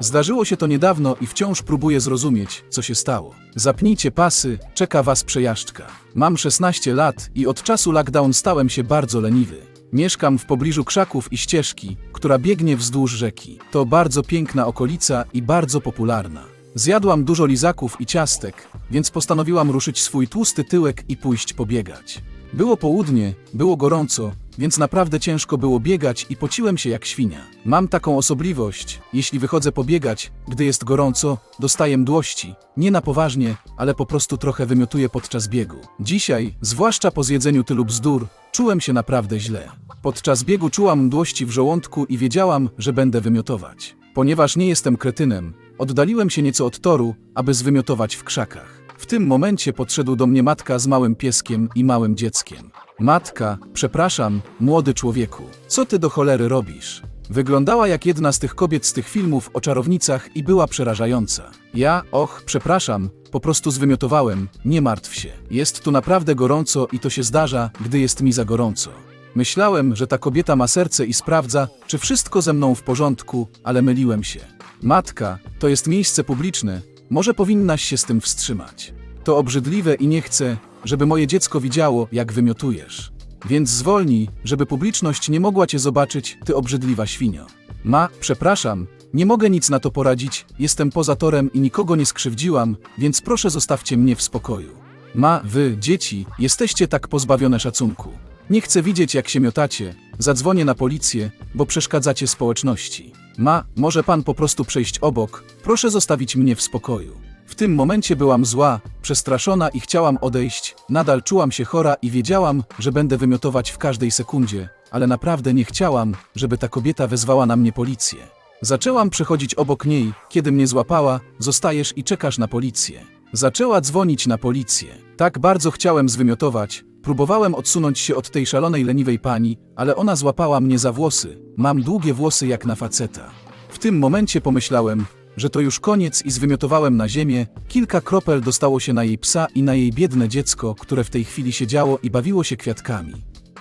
Zdarzyło się to niedawno i wciąż próbuję zrozumieć, co się stało. Zapnijcie pasy, czeka was przejażdżka. Mam 16 lat i od czasu lockdown stałem się bardzo leniwy. Mieszkam w pobliżu krzaków i ścieżki, która biegnie wzdłuż rzeki. To bardzo piękna okolica i bardzo popularna. Zjadłam dużo lizaków i ciastek, więc postanowiłam ruszyć swój tłusty tyłek i pójść pobiegać. Było południe, było gorąco, więc naprawdę ciężko było biegać i pociłem się jak świnia. Mam taką osobliwość, jeśli wychodzę pobiegać, gdy jest gorąco, dostaję mdłości. Nie na poważnie, ale po prostu trochę wymiotuję podczas biegu. Dzisiaj, zwłaszcza po zjedzeniu tylu bzdur, czułem się naprawdę źle. Podczas biegu czułam mdłości w żołądku i wiedziałam, że będę wymiotować. Ponieważ nie jestem kretynem, oddaliłem się nieco od toru, aby zwymiotować w krzakach. W tym momencie podszedł do mnie matka z małym pieskiem i małym dzieckiem. Matka, przepraszam, młody człowieku, co ty do cholery robisz? Wyglądała jak jedna z tych kobiet z tych filmów o czarownicach i była przerażająca. Ja, och, przepraszam, po prostu zwymiotowałem, nie martw się. Jest tu naprawdę gorąco i to się zdarza, gdy jest mi za gorąco. Myślałem, że ta kobieta ma serce i sprawdza, czy wszystko ze mną w porządku, ale myliłem się. Matka, to jest miejsce publiczne, może powinnaś się z tym wstrzymać. To obrzydliwe i nie chcę, żeby moje dziecko widziało, jak wymiotujesz. Więc zwolnij, żeby publiczność nie mogła cię zobaczyć, ty obrzydliwa świnio. Ma, przepraszam, nie mogę nic na to poradzić, jestem poza torem i nikogo nie skrzywdziłam, więc proszę zostawcie mnie w spokoju. Ma, wy, dzieci, jesteście tak pozbawione szacunku. Nie chcę widzieć, jak się miotacie. Zadzwonię na policję, bo przeszkadzacie społeczności. Ma, może pan po prostu przejść obok. Proszę zostawić mnie w spokoju. W tym momencie byłam zła, przestraszona i chciałam odejść. Nadal czułam się chora i wiedziałam, że będę wymiotować w każdej sekundzie, ale naprawdę nie chciałam, żeby ta kobieta wezwała na mnie policję. Zaczęłam przechodzić obok niej, kiedy mnie złapała, zostajesz i czekasz na policję. Zaczęła dzwonić na policję. Tak bardzo chciałem zwymiotować, próbowałem odsunąć się od tej szalonej leniwej pani, ale ona złapała mnie za włosy. Mam długie włosy jak na faceta. W tym momencie pomyślałem, że to już koniec i zwymiotowałem na ziemię. Kilka kropel dostało się na jej psa i na jej biedne dziecko, które w tej chwili siedziało i bawiło się kwiatkami.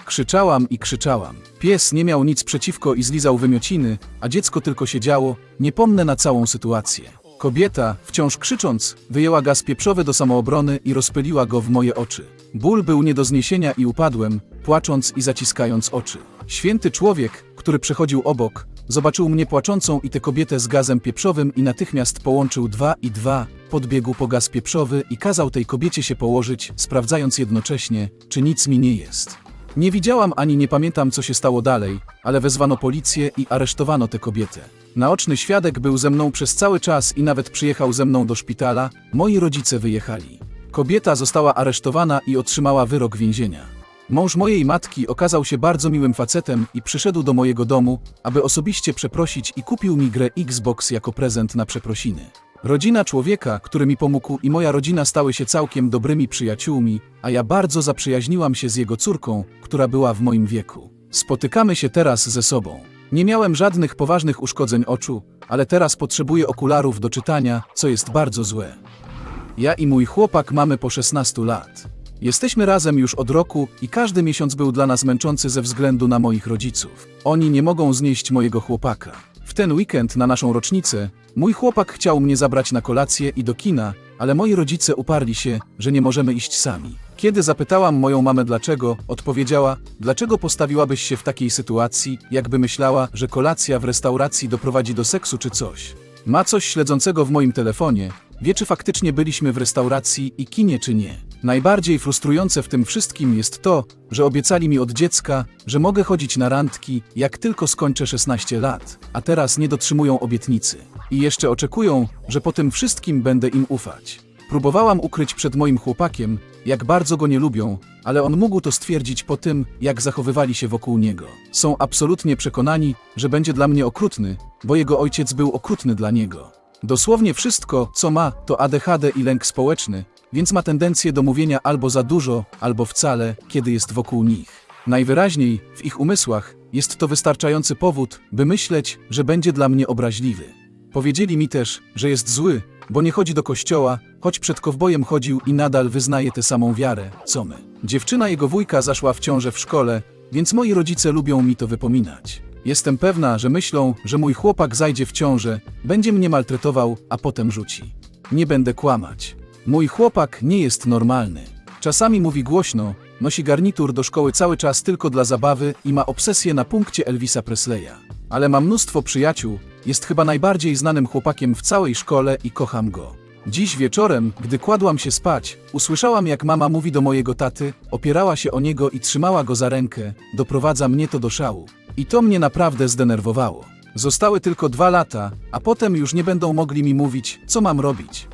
Krzyczałam i krzyczałam. Pies nie miał nic przeciwko i zlizał wymiociny, a dziecko tylko siedziało, nie pomnę na całą sytuację. Kobieta, wciąż krzycząc, wyjęła gaz pieprzowy do samoobrony i rozpyliła go w moje oczy. Ból był nie do zniesienia i upadłem, płacząc i zaciskając oczy. Święty człowiek, który przechodził obok, zobaczył mnie płaczącą i tę kobietę z gazem pieprzowym i natychmiast połączył dwa i dwa, podbiegł po gaz pieprzowy i kazał tej kobiecie się położyć, sprawdzając jednocześnie, czy nic mi nie jest. Nie widziałam ani nie pamiętam, co się stało dalej, ale wezwano policję i aresztowano tę kobietę. Naoczny świadek był ze mną przez cały czas i nawet przyjechał ze mną do szpitala. Moi rodzice wyjechali. Kobieta została aresztowana i otrzymała wyrok więzienia. Mąż mojej matki okazał się bardzo miłym facetem i przyszedł do mojego domu, aby osobiście przeprosić i kupił mi grę Xbox jako prezent na przeprosiny. Rodzina człowieka, który mi pomógł i moja rodzina stały się całkiem dobrymi przyjaciółmi, a ja bardzo zaprzyjaźniłam się z jego córką, która była w moim wieku. Spotykamy się teraz ze sobą. Nie miałem żadnych poważnych uszkodzeń oczu, ale teraz potrzebuję okularów do czytania, co jest bardzo złe. Ja i mój chłopak mamy po 16 lat. Jesteśmy razem już od roku i każdy miesiąc był dla nas męczący ze względu na moich rodziców. Oni nie mogą znieść mojego chłopaka. W ten weekend na naszą rocznicę mój chłopak chciał mnie zabrać na kolację i do kina, ale moi rodzice uparli się, że nie możemy iść sami. Kiedy zapytałam moją mamę dlaczego, odpowiedziała: Dlaczego postawiłabyś się w takiej sytuacji, jakby myślała, że kolacja w restauracji doprowadzi do seksu czy coś? Ma coś śledzącego w moim telefonie, wie czy faktycznie byliśmy w restauracji i kinie czy nie. Najbardziej frustrujące w tym wszystkim jest to, że obiecali mi od dziecka, że mogę chodzić na randki, jak tylko skończę 16 lat, a teraz nie dotrzymują obietnicy. I jeszcze oczekują, że po tym wszystkim będę im ufać. Próbowałam ukryć przed moim chłopakiem, jak bardzo go nie lubią, ale on mógł to stwierdzić po tym, jak zachowywali się wokół niego. Są absolutnie przekonani, że będzie dla mnie okrutny, bo jego ojciec był okrutny dla niego. Dosłownie wszystko, co ma, to ADHD i lęk społeczny, więc ma tendencję do mówienia albo za dużo, albo wcale, kiedy jest wokół nich. Najwyraźniej, w ich umysłach, jest to wystarczający powód, by myśleć, że będzie dla mnie obraźliwy. Powiedzieli mi też, że jest zły, bo nie chodzi do kościoła, choć przed kowbojem chodził i nadal wyznaje tę samą wiarę, co my. Dziewczyna jego wujka zaszła w ciążę w szkole, więc moi rodzice lubią mi to wypominać. Jestem pewna, że myślą, że mój chłopak zajdzie w ciążę, będzie mnie maltretował, a potem rzuci. Nie będę kłamać. Mój chłopak nie jest normalny. Czasami mówi głośno, nosi garnitur do szkoły cały czas tylko dla zabawy i ma obsesję na punkcie Elvisa Presleya. Ale ma mnóstwo przyjaciół, jest chyba najbardziej znanym chłopakiem w całej szkole i kocham go. Dziś wieczorem, gdy kładłam się spać, usłyszałam jak mama mówi do mojego taty, opierała się o niego i trzymała go za rękę, doprowadza mnie to do szału. I to mnie naprawdę zdenerwowało. Zostały tylko dwa lata, a potem już nie będą mogli mi mówić, co mam robić.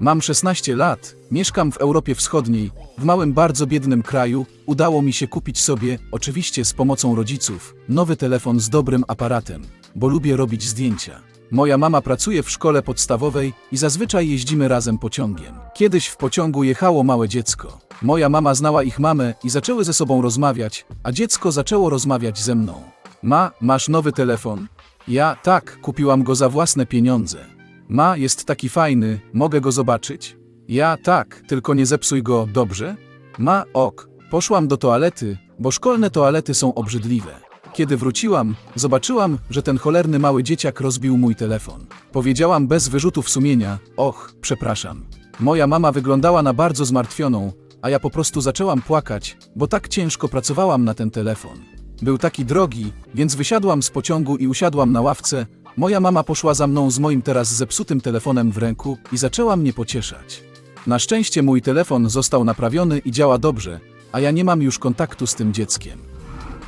Mam 16 lat, mieszkam w Europie Wschodniej, w małym, bardzo biednym kraju. Udało mi się kupić sobie, oczywiście z pomocą rodziców, nowy telefon z dobrym aparatem, bo lubię robić zdjęcia. Moja mama pracuje w szkole podstawowej i zazwyczaj jeździmy razem pociągiem. Kiedyś w pociągu jechało małe dziecko. Moja mama znała ich mamę i zaczęły ze sobą rozmawiać, a dziecko zaczęło rozmawiać ze mną. Ma, masz nowy telefon? Ja, tak, kupiłam go za własne pieniądze. Ma, jest taki fajny, mogę go zobaczyć? Ja, tak, tylko nie zepsuj go, dobrze? Ma, ok. Poszłam do toalety, bo szkolne toalety są obrzydliwe. Kiedy wróciłam, zobaczyłam, że ten cholerny mały dzieciak rozbił mój telefon. Powiedziałam bez wyrzutów sumienia: Och, przepraszam. Moja mama wyglądała na bardzo zmartwioną, a ja po prostu zaczęłam płakać, bo tak ciężko pracowałam na ten telefon. Był taki drogi, więc wysiadłam z pociągu i usiadłam na ławce. Moja mama poszła za mną z moim teraz zepsutym telefonem w ręku i zaczęła mnie pocieszać. Na szczęście mój telefon został naprawiony i działa dobrze, a ja nie mam już kontaktu z tym dzieckiem.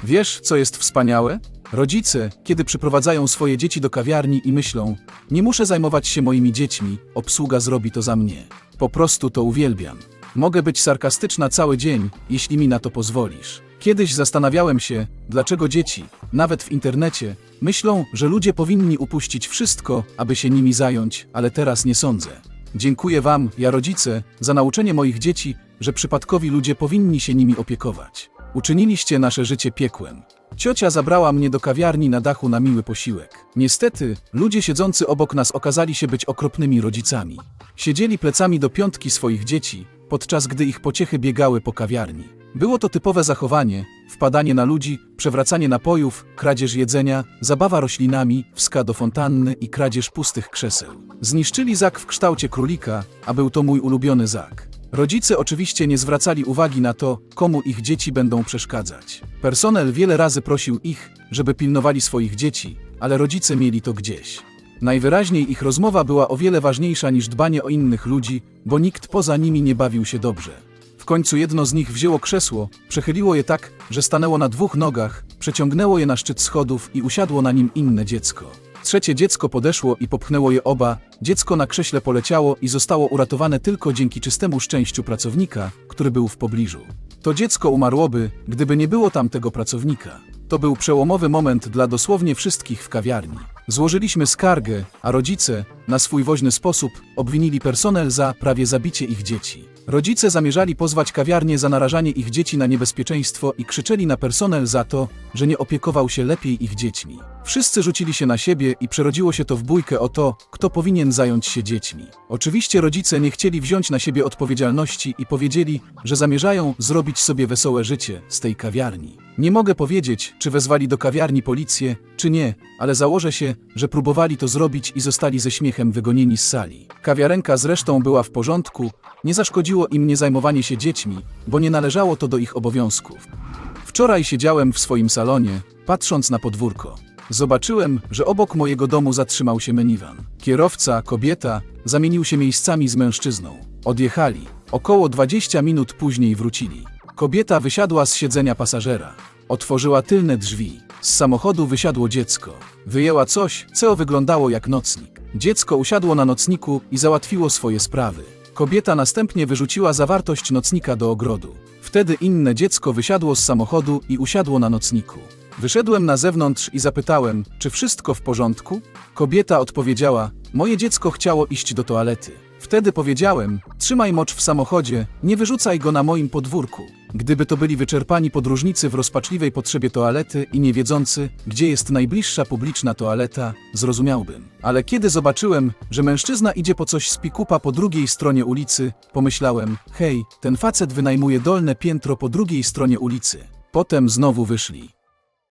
Wiesz, co jest wspaniałe? Rodzice, kiedy przyprowadzają swoje dzieci do kawiarni i myślą, nie muszę zajmować się moimi dziećmi, obsługa zrobi to za mnie. Po prostu to uwielbiam. Mogę być sarkastyczna cały dzień, jeśli mi na to pozwolisz. Kiedyś zastanawiałem się, dlaczego dzieci, nawet w internecie, myślą, że ludzie powinni upuścić wszystko, aby się nimi zająć, ale teraz nie sądzę. Dziękuję Wam, ja rodzice, za nauczenie moich dzieci, że przypadkowi ludzie powinni się nimi opiekować. Uczyniliście nasze życie piekłem. Ciocia zabrała mnie do kawiarni na dachu na miły posiłek. Niestety, ludzie siedzący obok nas okazali się być okropnymi rodzicami. Siedzieli plecami do piątki swoich dzieci, podczas gdy ich pociechy biegały po kawiarni. Było to typowe zachowanie, wpadanie na ludzi, przewracanie napojów, kradzież jedzenia, zabawa roślinami, wska do fontanny i kradzież pustych krzeseł. Zniszczyli zak w kształcie królika, a był to mój ulubiony zak. Rodzice oczywiście nie zwracali uwagi na to, komu ich dzieci będą przeszkadzać. Personel wiele razy prosił ich, żeby pilnowali swoich dzieci, ale rodzice mieli to gdzieś. Najwyraźniej ich rozmowa była o wiele ważniejsza niż dbanie o innych ludzi, bo nikt poza nimi nie bawił się dobrze. W końcu jedno z nich wzięło krzesło, przechyliło je tak, że stanęło na dwóch nogach, przeciągnęło je na szczyt schodów i usiadło na nim inne dziecko. Trzecie dziecko podeszło i popchnęło je oba, dziecko na krześle poleciało i zostało uratowane tylko dzięki czystemu szczęściu pracownika, który był w pobliżu. To dziecko umarłoby, gdyby nie było tam tego pracownika. To był przełomowy moment dla dosłownie wszystkich w kawiarni. Złożyliśmy skargę, a rodzice, na swój woźny sposób, obwinili personel za prawie zabicie ich dzieci. Rodzice zamierzali pozwać kawiarnię za narażanie ich dzieci na niebezpieczeństwo i krzyczeli na personel za to, że nie opiekował się lepiej ich dziećmi. Wszyscy rzucili się na siebie i przerodziło się to w bójkę o to, kto powinien zająć się dziećmi. Oczywiście rodzice nie chcieli wziąć na siebie odpowiedzialności i powiedzieli, że zamierzają zrobić sobie wesołe życie z tej kawiarni. Nie mogę powiedzieć, czy wezwali do kawiarni policję, czy nie, ale założę się, że próbowali to zrobić i zostali ze śmiechem wygonieni z sali. Kawiarenka zresztą była w porządku, nie zaszkodziło im nie zajmowanie się dziećmi, bo nie należało to do ich obowiązków. Wczoraj siedziałem w swoim salonie, patrząc na podwórko. Zobaczyłem, że obok mojego domu zatrzymał się minivan. Kierowca, kobieta, zamienił się miejscami z mężczyzną. Odjechali. Około 20 minut później wrócili. Kobieta wysiadła z siedzenia pasażera. Otworzyła tylne drzwi. Z samochodu wysiadło dziecko. Wyjęła coś, co wyglądało jak nocnik. Dziecko usiadło na nocniku i załatwiło swoje sprawy. Kobieta następnie wyrzuciła zawartość nocnika do ogrodu. Wtedy inne dziecko wysiadło z samochodu i usiadło na nocniku. Wyszedłem na zewnątrz i zapytałem, czy wszystko w porządku? Kobieta odpowiedziała: Moje dziecko chciało iść do toalety. Wtedy powiedziałem: Trzymaj mocz w samochodzie, nie wyrzucaj go na moim podwórku. Gdyby to byli wyczerpani podróżnicy w rozpaczliwej potrzebie toalety i nie wiedzący, gdzie jest najbliższa publiczna toaleta, zrozumiałbym. Ale kiedy zobaczyłem, że mężczyzna idzie po coś z pikupa po drugiej stronie ulicy, pomyślałem: Hej, ten facet wynajmuje dolne piętro po drugiej stronie ulicy. Potem znowu wyszli.